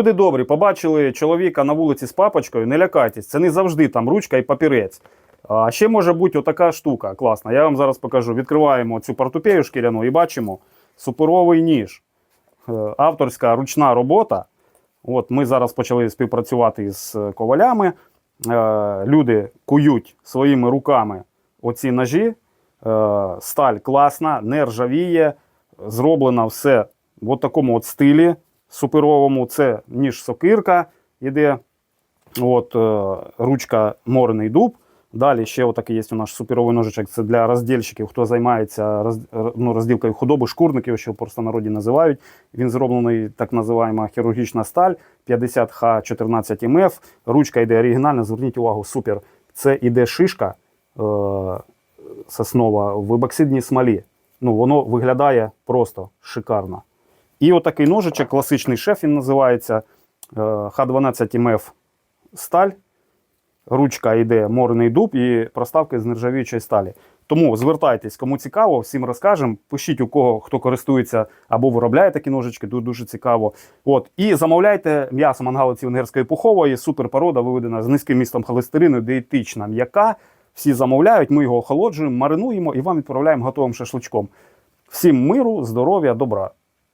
Люди добрі, побачили чоловіка на вулиці з папочкою, не лякайтесь, це не завжди там ручка і папірець. А ще може бути отака штука класна. Я вам зараз покажу. Відкриваємо цю портупею шкіряну і бачимо суперовий ніж. Е, Авторська ручна робота. От ми зараз почали співпрацювати з е, ковалями. Е, Люди кують своїми руками оці ножі. Сталь класна, не ржавіє, зроблена все в такому от стилі суперовому. Це ніж сокирка іде. От, е, ручка морений дуб. Далі ще отакий є у нас суперовий ножичок. Це для роздільщиків, хто займається роз, ну, розділкою худоби, шкурників, що просто народі називають. Він зроблений так називаємо хірургічна сталь 50Х14МФ. Ручка йде оригінальна, зверніть увагу, супер. Це іде шишка е, соснова в ебоксидній смолі. Ну, воно виглядає просто шикарно. І отакий ножичок, класичний шеф, він називається е, Х12МФ сталь. Ручка йде морений дуб і проставки з нержавіючої сталі. Тому звертайтесь, кому цікаво, всім розкажемо. Пишіть у кого хто користується або виробляє такі ножички, дуже, дуже цікаво. От і замовляйте м'ясо мангалиці венгерської пухової, суперпорода, виведена з низьким містом холестерину, дієтична м'яка. Всі замовляють, ми його охолоджуємо, маринуємо і вам відправляємо готовим шашличком. Всім миру, здоров'я, добра.